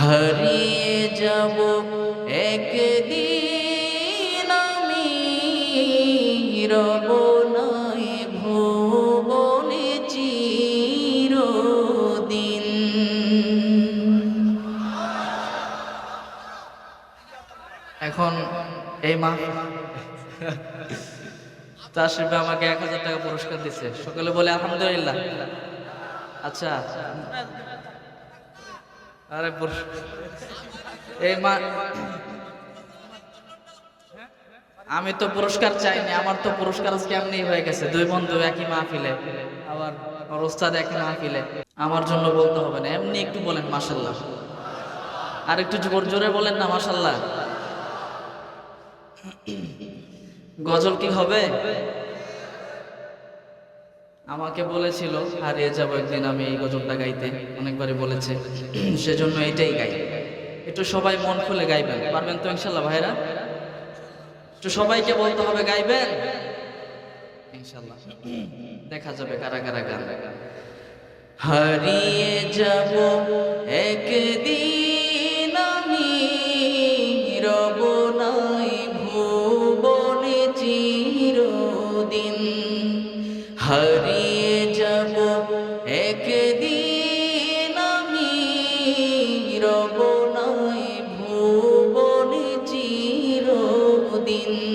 হারিয়ে যাব একদিন আমি রব নাই ভুবনে চিরদিন। এখন এই মা তাশরিফে আমাকে এক হাজার টাকা পুরস্কার দিচ্ছে সকলে বলে আলহামদুলিল্লাহ। আচ্ছা। আরে এই মা আমি তো পুরস্কার চাইনি, আমার তো পুরস্কার আজকে এমনি হয়ে গেছে। দুই বন্ধু একই মাহফিলে, আবার ওস্তাদ একই মাহফিলে। আমার জন্য বলতে হবে না, এমনি একটু বলেন মাসাল্লাহ আর একটু জোর জোরে বলেন না মাসাল্লাহ গজল কি হবে? আমাকে বলেছিল, হারিয়ে যাব একদিন আমি এই গজলটা গাইতে। অনেকবারই বলেছে। সেজন্য এইটাই গাই। একটু সবাই মন খুলে গাইবেন। পারবেন তো ইনশাল্লাহ ভাইরা? একটু সবাইকে বলতে হবে, গাইবেন? ইনশাল্লাহ। দেখা যাবে কারা কারা গান। হারিয়ে যাব একদিন চিরদিন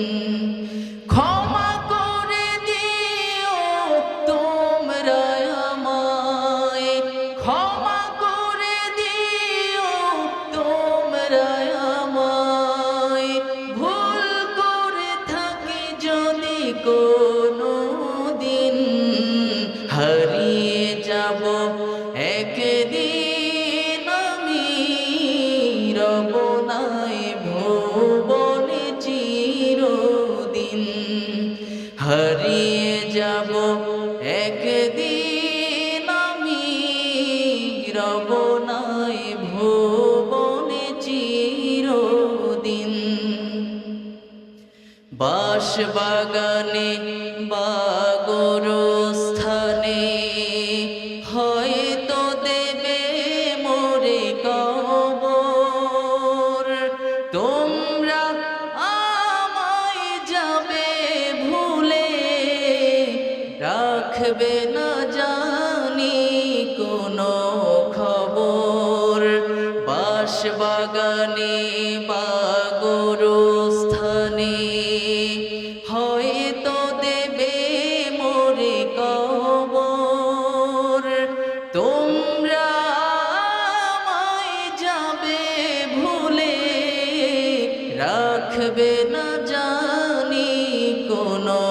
নাই চিরদিন। বাগানে বাগর স্থানে হয়তো দেবে মোরে কবর। তোমরা বাগানে বাগর স্থানে হয়তো দেবে মোরে কবর। তোমরা যাবে ভুলে রাখবে না জানি কোনো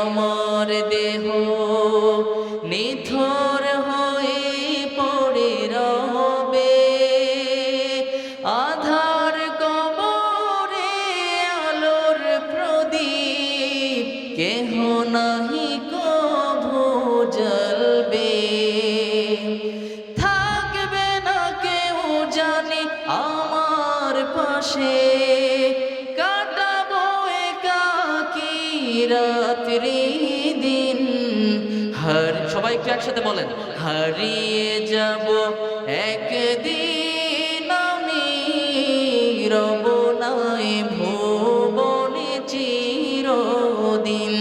আমার দেহ নিথর হয়ে পড়ে রবে। আধার কবরে আলোর প্রদীপ, কেহ নাহি কভু জ্বলবে। থাকবে না কেউ জানি আমার পাশে। রাত্রি দিন। হার, সবাই একটু একসাথে বলেন, হারিয়ে যাব, একদিন আমি রব নাই ভুবনে চিরদিন।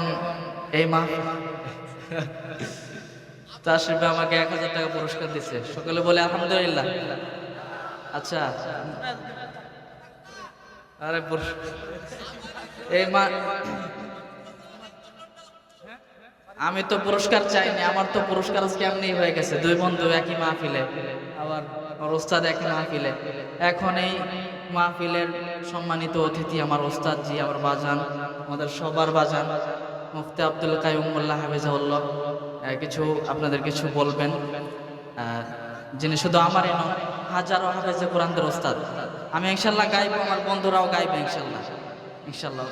এখন এই মা তাশরিফে আমাকে এক হাজার টাকা পুরস্কার দিচ্ছে সকলে বলে, আলহামদুলিল্লাহ। আচ্ছা। আরে এই মা, আমি তো পুরস্কার চাইনি, আমার তো পুরস্কার আজকে এমনি হয়ে গেছে। দুই বন্ধু একই মাহফিলে, আবার ওস্তাদ একই মাহফিলে। এখন এই মাহফিলের সম্মানিত অতিথি আমার ওস্তাদ জি আমার বাজান, আমাদের সবার বাজান। মুফতি আব্দুল কাইমুল্লাহ হাফিজাউল্লাহ কিছু আপনাদের কিছু বলবেন। যিনি শুধু আমারই নন হাজারো হাফেজে কোরআনদের ওস্তাদ। আমি ইনশাল্লাহ গাইব, আমার বন্ধুরাও গাইবে ইনশাল্লাহ। ইনশাল্লাহ।